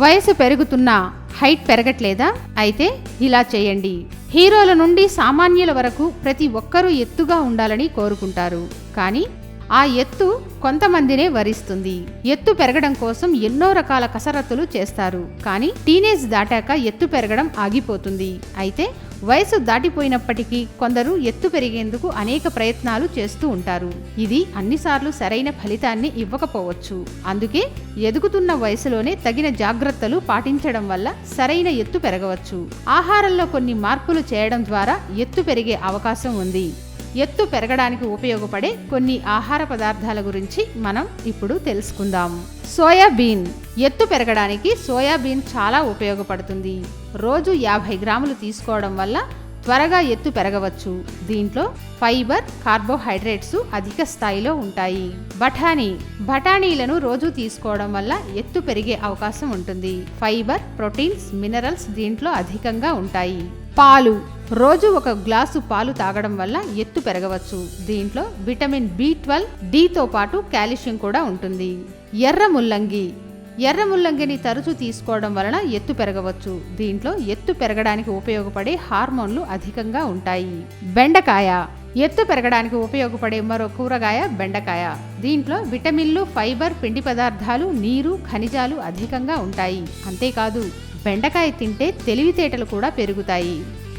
వయసు పెరుగుతున్నా హైట్ పెరగట్లేదా? అయితే ఇలా చేయండి. హీరోల నుండి సామాన్యుల వరకు ప్రతి ఒక్కరూ ఎత్తుగా ఉండాలని కోరుకుంటారు. కానీ ఆ ఎత్తు కొంతమందినే వరిస్తుంది. ఎత్తు పెరగడం కోసం ఎన్నో రకాల కసరత్తులు చేస్తారు. కానీ టీనేజ్ దాటాక ఎత్తు పెరగడం ఆగిపోతుంది. అయితే వయసు దాటిపోయినప్పటికీ కొందరు ఎత్తు పెరిగేందుకు అనేక ప్రయత్నాలు చేస్తూ ఉంటారు. ఇది అన్నిసార్లు సరైన ఫలితాన్ని ఇవ్వకపోవచ్చు. అందుకే ఎదుగుతున్న వయసులోనే తగిన జాగ్రత్తలు పాటించడం వల్ల సరైన ఎత్తు పెరగవచ్చు. ఆహారంలో కొన్ని మార్పులు చేయడం ద్వారా ఎత్తు పెరిగే అవకాశం ఉంది. ఎత్తు పెరగడానికి ఉపయోగపడే కొన్ని ఆహార పదార్థాల గురించి మనం ఇప్పుడు తెలుసుకుందాం. సోయాబీన్ ఎత్తు పెరగడానికి సోయాబీన్ చాలా ఉపయోగపడుతుంది. రోజు యాభై గ్రాములు తీసుకోవడం వల్ల త్వరగా ఎత్తు పెరగవచ్చు. దీంట్లో ఫైబర్ కార్బోహైడ్రేట్స్ అధిక స్థాయిలో ఉంటాయి. బఠానీ. బఠానీలను రోజు తీసుకోవడం వల్ల ఎత్తు పెరిగే అవకాశం ఉంటుంది. ఫైబర్ ప్రోటీన్స్ మినరల్స్ దీంట్లో అధికంగా ఉంటాయి. పాలు. రోజు ఒక గ్లాసు పాలు తాగడం వల్ల ఎత్తు పెరగవచ్చు. దీంట్లో విటమిన్ బి ట్వెల్వ్ డితో పాటు కాల్షియం కూడా ఉంటుంది. ఎర్ర ముల్లంగి ఎర్ర ముల్లంగిని తరచూ తీసుకోవడం వలన ఎత్తు పెరగవచ్చు. దీంట్లో ఎత్తు పెరగడానికి ఉపయోగపడే హార్మోన్లు అధికంగా ఉంటాయి. బెండకాయ. ఎత్తు పెరగడానికి ఉపయోగపడే మరో కూరగాయ బెండకాయ. దీంట్లో విటమిన్లు ఫైబర్ పిండి పదార్థాలు నీరు ఖనిజాలు అధికంగా ఉంటాయి. అంతేకాదు బెండకాయ తింటే తెలివితేటలు కూడా పెరుగుతాయి.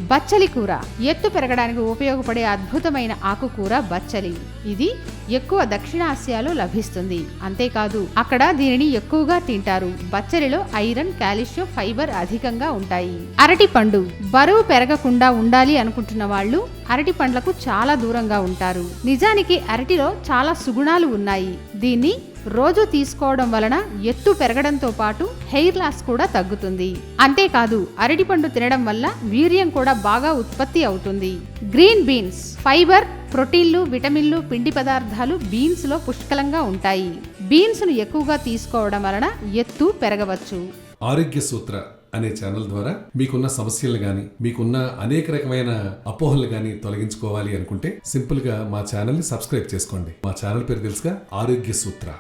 బచ్చలి కూర. ఎత్తు పెరగడానికి ఉపయోగపడే అద్భుతమైన ఆకుకూర బచ్చలి. ఇది ఎక్కువ దక్షిణాసియాలో లభిస్తుంది. అంతేకాదు అక్కడ దీనిని ఎక్కువగా తింటారు. బచ్చలిలో ఐరన్ కాల్షియం ఫైబర్ అధికంగా ఉంటాయి. అరటి పండు. బరువు పెరగకుండా ఉండాలి అనుకుంటున్న వాళ్ళు అరటి పండ్లకు చాలా దూరంగా ఉంటారు. నిజానికి అరటిలో చాలా సుగుణాలు ఉన్నాయి. దీన్ని రోజు తీసుకోవడం వలన ఎత్తు పెరగడంతో పాటు హెయిర్ లాస్ కూడా తగ్గుతుంది. అంతేకాదు అరటిపండు తినడం వల్ల వీర్యం కూడా బాగా ఉత్పత్తి అవుతుంది. గ్రీన్ బీన్స్ ఫైబర్ ప్రోటీన్లు విటమిన్లు పిండి పదార్థాలు బీన్స్లో పుష్కలంగా ఉంటాయి. బీన్స్ను ఎక్కువగా తీసుకోవడం వలన ఎత్తు పెరగవచ్చు. ఆరోగ్య సూత్ర అనే ఛానల్ ద్వారా మీకున్న సమస్యలు గాని మీకున్న అనేక రకమైన అపోహలు గాని తొలగించుకోవాలి అనుకుంటే సింపుల్గా మా ఛానల్ని సబ్స్క్రైబ్ చేసుకోండి. మా ఛానల్ పేరు తెలుసుగా ఆరోగ్య సూత్ర.